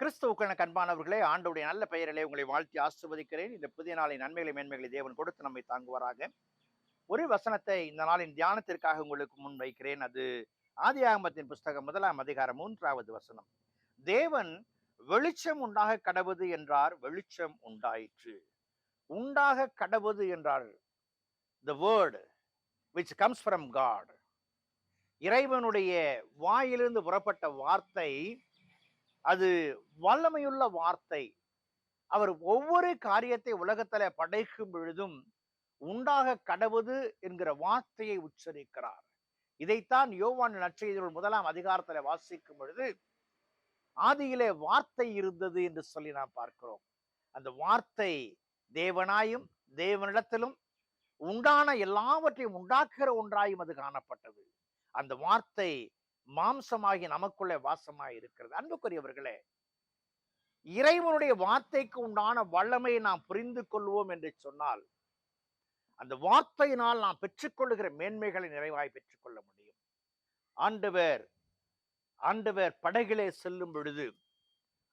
கிறிஸ்துவுக்கான கண்பானவர்களே ஆண்டவுடைய நல்ல பெயரிலே உங்களை வாழ்த்தி ஆசிர்வதிக்கிறேன். இந்த புதிய நாளின் நன்மைகளை மேன்மைகளை தேவன் கொடுத்து நம்மை தாங்குவாராக. ஒரு வசனத்தை இந்த நாளின் தியானத்திற்காக உங்களுக்கு முன் வைக்கிறேன். அது ஆதியாகமத்தின் புஸ்தகம் முதலாம் அதிகாரம் மூன்றாவது வசனம். தேவன் வெளிச்சம் உண்டாக கடவுது என்றார் வெளிச்சம் உண்டாயிற்று. உண்டாக கடவுது என்றார். The word which comes from God இறைவனுடைய வாயிலிருந்து புறப்பட்ட வார்த்தை அது வல்லமையுள்ள வார்த்தை. அவர் ஒவ்வொரு காரியத்தை உலகத்துல படைக்கும் பொழுதும் உண்டாக கடவுது என்கிற வார்த்தையை உச்சரிக்கிறார். இதைத்தான் யோவான் நற்செய்திகள் முதலாம் அதிகாரத்துல வாசிக்கும் பொழுது ஆதியிலே வார்த்தை இருந்தது என்று சொல்லி நாம் பார்க்கிறோம். அந்த வார்த்தை தேவனாயும் தேவனிடத்திலும் உண்டான எல்லாவற்றையும் உண்டாக்குகிற ஒன்றாயும் அது காணப்பட்டது. அந்த வார்த்தை மாம்சமாகி நமக்குள்ளே வாசமாய் இருக்கிறது. அன்புக்குரியவர்களே இறைவனுடைய வார்த்தைக்கு உண்டான வல்லமையை நாம் புரிந்து கொள்வோம் என்று சொன்னால் அந்த வார்த்தையினால் நாம் பெற்றுக்கொள்ளுகிற மேன்மைகளை நிறைவாய் பெற்றுக்கொள்ள முடியும். ஆண்டவர் ஆண்டவர் படகிலே செல்லும் பொழுது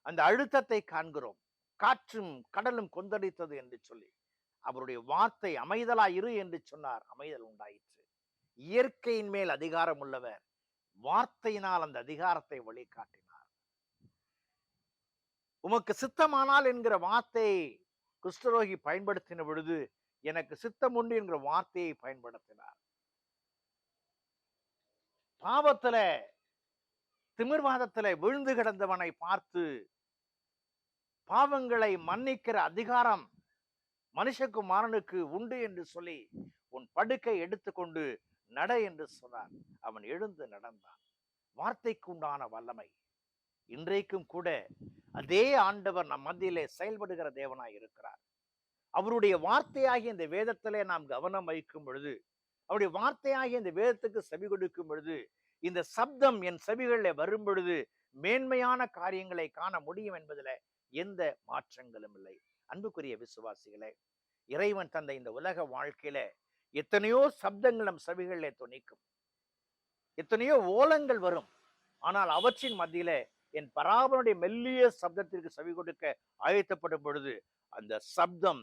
அந்த அழுத்தத்தை காண்கிறோம். காற்றும் கடலும் கொந்தளித்தது என்று சொல்லி அவருடைய வார்த்தை அமைதலாயிரு என்று சொன்னார். அமைதல் உண்டாயிற்று. இயற்கையின் மேல் அதிகாரம் உள்ளவர். வார்த்தையினால் அந்த அதிகாரத்தை வழிகாட்டினார். உமக்கு சித்தமானால் என்கிற வார்த்தையை குஷ்டரோகி பயன்படுத்தின பொழுது எனக்கு சித்தம் உண்டு என்கிற வார்த்தையை பயன்படுத்தினார். பாவத்துல திமிர்வாதத்துல விழுந்து கிடந்தவனை பார்த்து பாவங்களை மன்னிக்கிற அதிகாரம் மனுஷகுமாரனுக்கு உண்டு என்று சொல்லி உன் படுக்கை எடுத்துக்கொண்டு நட என்று சொன்னார் அவன் எழுந்து நடந்தான். வார்த்தைக்கு உண்டான வல்லமை. இன்றைக்கும் கூட அதே ஆண்டவர் நம் மத்தியிலே செயல்படுகிற தேவனாய் இருக்கிறார். அவருடைய வார்த்தையாகிய இந்த வேதத்திலே நாம் கவனம் வைக்கும் பொழுது அவருடைய வார்த்தையாகிய இந்த வேதத்துக்கு செவி கொடுக்கும் பொழுது இந்த சப்தம் என் செவிகளில் வரும் பொழுது மேன்மையான காரியங்களை காண முடியும் என்பதில் எந்த மாற்றங்களும் இல்லை. அன்புக்குரிய விசுவாசிகளே இறைவன் தந்த இந்த உலக வாழ்க்கையில எத்தனையோ சப்தங்கள் நம் செவிகளிலே துணிக்கும் எத்தனையோ ஓலங்கள் வரும். ஆனால் அவற்றின் மத்தியில என் பராபனுடைய மெல்லிய சப்தத்திற்கு செவி கொடுக்க அழைத்தப்படும் பொழுது அந்த சப்தம்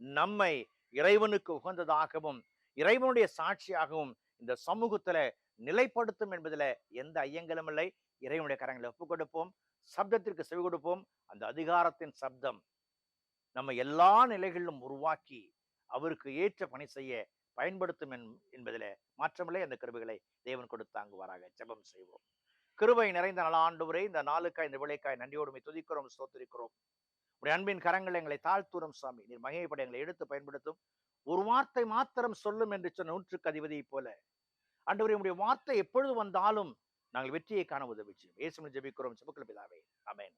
நம்மை இறைவனுக்கு உகந்ததாகவும் இறைவனுடைய சாட்சியாகவும் இந்த சமூகத்துல நிலைப்படுத்தும் என்பதுல எந்த ஐயங்களும் இல்லை. இறைவனுடைய கரங்களை ஒப்புக் கொடுப்போம். சப்தத்திற்கு செவி கொடுப்போம். அந்த அதிகாரத்தின் சப்தம் நம்ம எல்லா நிலைகளிலும் உருவாக்கி அவருக்கு ஏற்ற பணி செய்ய பயன்படுத்தும் என்பதில் மாற்றமில்லை. அந்த கிருபைகளை தேவன் கொடுத்தாங்குவாராக ஜெபம் செய்வோம். கிருபை நிறைந்த நலாண்டுவரை இந்த நாளுக்காய் இந்த விளைக்காய் நன்றியோடுமை துதிக்கிறோம் ஸ்தோத்திரிக்கிறோம். உடைய அன்பின் கரங்கள் எங்களை தாழ்த்தூரம் சாமி. நீர் மகிமைப்பட எங்களை எடுத்து பயன்படுத்தும். ஒரு வார்த்தை மாத்திரம் சொல்லும் என்று சொன்ன நூற்றுக்கு அதிபதியை போல. ஆண்டவரே உடைய வார்த்தை எப்பொழுது வந்தாலும் நாங்கள் வெற்றியை காண உதவி செய்யும் ஏசுமன் ஜபிக்கிறோம். சிவக்குல பிதாவே. அமேன்